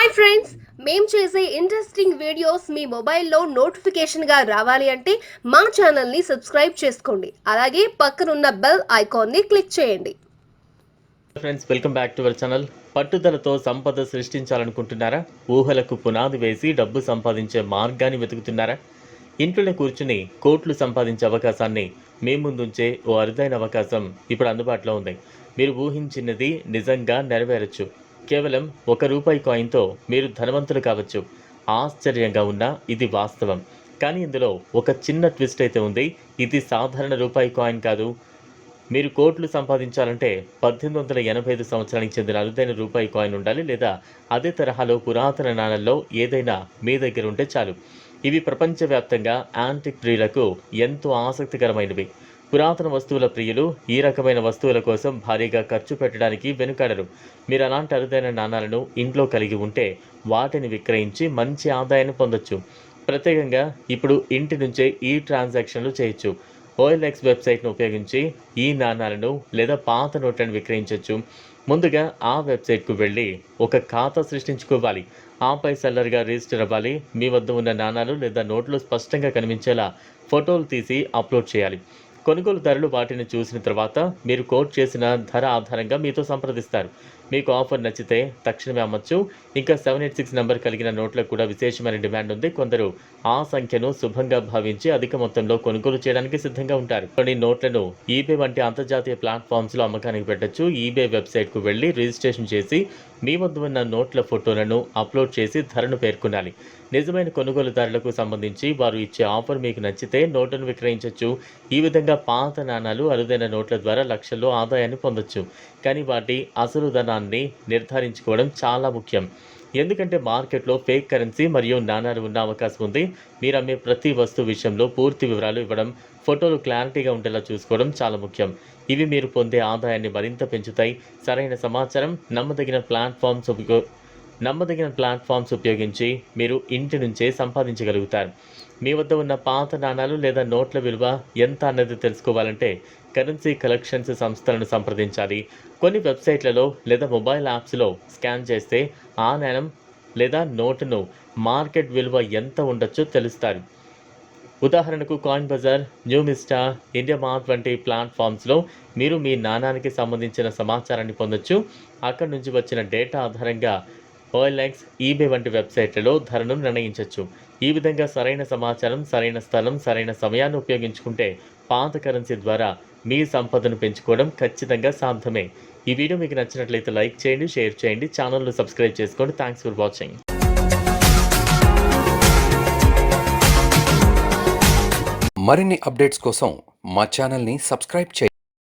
Hi friends మేము చేసే interesting videos మీ మొబైల్లో నోటిఫికేషన్గా రావాలి అంటే మా ఛానల్ని సబ్స్క్రైబ్ చేసుకోండి. అలాగే పక్కనున్న బెల్ ఐకాన్ని క్లిక్ చేయండి. Friends welcome back to our channel పట్టుదలతో సంపద సృష్టించాలనుకుంటున్నారా? ఊహలకు పునాది వేసి డబ్బు సంపాదించే మార్గాన్ని వెతుకుతున్నారా? ఇంట్లోనే కూర్చుని కోట్లు సంపాదించే అవకాశాన్ని మీ ముందుంచే ఓ అరుదైన అవకాశం ఇప్పుడు అందుబాటులో ఉంది. మీరు ఊహించినది నిజంగా నెరవేరచ్చు. కేవలం ఒక రూపాయి కాయిన్తో మీరు ధనవంతులు కావచ్చు. ఆశ్చర్యంగా ఉన్న ఇది వాస్తవం. కానీ ఇందులో ఒక చిన్న ట్విస్ట్ అయితే ఉంది. ఇది సాధారణ రూపాయి కాయిన్ కాదు. మీరు కోట్లు సంపాదించాలంటే పద్దెనిమిది వందల ఎనభై ఐదు సంవత్సరానికి చెందిన అరుదైన రూపాయి కాయిన్ ఉండాలి లేదా అదే తరహాలో పురాతన నాణాల్లో ఏదైనా మీ దగ్గర ఉంటే చాలు. ఇవి ప్రపంచవ్యాప్తంగా యాంటిక్ ప్రియులకు ఎంతో ఆసక్తికరమైనవి. పురాతన వస్తువుల ప్రియులు ఈ రకమైన వస్తువుల కోసం భారీగా ఖర్చు పెట్టడానికి వెనుకాడరు. మీరు అలాంటి అరుదైన నాణాలను ఇంట్లో కలిగి ఉంటే వాటిని విక్రయించి మంచి ఆదాయాన్ని పొందొచ్చు. ప్రత్యేకంగా ఇప్పుడు ఇంటి నుంచే ఈ ట్రాన్సాక్షన్లు చేయొచ్చు. ఓఎల్ఎక్స్ వెబ్సైట్ను ఉపయోగించి ఈ నాణాలను లేదా పాత నోట్లను విక్రయించవచ్చు ముందుగా ఆ వెబ్సైట్కు వెళ్ళి ఒక ఖాతా సృష్టించుకోవాలి. ఆపై సెల్లర్గా రిజిస్టర్ అవ్వాలి. మీ వద్ద ఉన్న నాణాలు లేదా నోట్లు స్పష్టంగా కనిపించేలా ఫోటోలు తీసి అప్లోడ్ చేయాలి. కొనుగోలుదారులు వాటిని చూసిన తర్వాత మీరు కోట్ చేసిన ధర ఆధారంగా మీతో సంప్రదిస్తారు. మీకు ఆఫర్ నచ్చితే తక్షణమే అమ్మచ్చు. ఇంకా సెవెన్ ఎయిట్ సిక్స్ నెంబర్ కలిగిన నోట్లకు కూడా విశేషమైన డిమాండ్ ఉంది. కొందరు ఆ సంఖ్యను శుభంగా భావించి అధిక మొత్తంలో కొనుగోలు చేయడానికి సిద్ధంగా ఉంటారు. కొన్ని నోట్లను ఈబే వంటి అంతర్జాతీయ ప్లాట్ఫామ్స్లో అమ్మకానికి పెట్టచ్చు. ఈబే వెబ్సైట్కు వెళ్ళి రిజిస్ట్రేషన్ చేసి మీ వద్ద ఉన్న నోట్ల ఫోటోలను అప్లోడ్ చేసి ధరను పేర్కొనాలి. నిజమైన కొనుగోలుదారులకు సంబంధించి వారు ఇచ్చే ఆఫర్ మీకు నచ్చితే నోట్లను విక్రయించవచ్చు ఈ విధంగా పాత నాణాలు అరుదైన నోట్ల ద్వారా లక్షల్లో ఆదాయాన్ని పొందొచ్చు. కానీ వాటి అసలు ధనాన్ని నిర్ధారించుకోవడం చాలా ముఖ్యం. ఎందుకంటే మార్కెట్లో ఫేక్ కరెన్సీ మరియు నాణాలు ఉన్న అవకాశం ఉంది. మీరు అమ్మే ప్రతి వస్తువు విషయంలో పూర్తి వివరాలు ఇవ్వడం ఫోటోలు క్లారిటీగా ఉండేలా చూసుకోవడం చాలా ముఖ్యం. ఇవి మీరు పొందే ఆదాయాన్ని మరింత పెంచుతాయి. సరైన సమాచారం నమ్మదగిన ప్లాట్ఫామ్స్ ఉపయోగ నమ్మదగిన ప్లాట్ఫామ్స్ ఉపయోగించి మీరు ఇంటి నుంచే సంపాదించగలుగుతారు. మీ వద్ద ఉన్న పాత నాణాలు లేదా నోట్ల విలువ ఎంత అన్నది తెలుసుకోవాలంటే కరెన్సీ కలెక్షన్స్ సంస్థలను సంప్రదించాలి. కొన్ని వెబ్సైట్లలో లేదా మొబైల్ యాప్స్లో స్కాన్ చేస్తే ఆ నాణం లేదా నోటును మార్కెట్ విలువ ఎంత ఉండొచ్చో తెలుస్తారు. ఉదాహరణకు కాయిన్ బజార్ న్యూ మిస్టా ఇండియా మార్ట్ వంటి ప్లాట్ఫామ్స్లో మీరు మీ నాణానికి సంబంధించిన సమాచారాన్ని పొందొచ్చు. అక్కడి నుంచి వచ్చిన డేటా ఆధారంగా ఓఎల్ఎక్స్ ఈబే వంటి వెబ్సైట్లలో ధరను నిర్ణయించవచ్చు ఈ విధంగా సరైన సమాచారం సరైన స్థలం సరైన సమయాన్ని ఉపయోగించుకుంటే పాత కరెన్సీ ద్వారా మీ సంపదను పెంచుకోవడం ఖచ్చితంగా సాధ్యమే. ఈ వీడియో మీకు నచ్చినట్లయితే లైక్ చేయండి షేర్ చేయండి ఛానల్ను సబ్స్క్రైబ్ చేసుకోండి. థ్యాంక్స్ ఫర్ వాచింగ్ మరిన్ని అప్డేట్స్ కోసం మా ఛానల్ని సబ్స్క్రైబ్ చేయండి.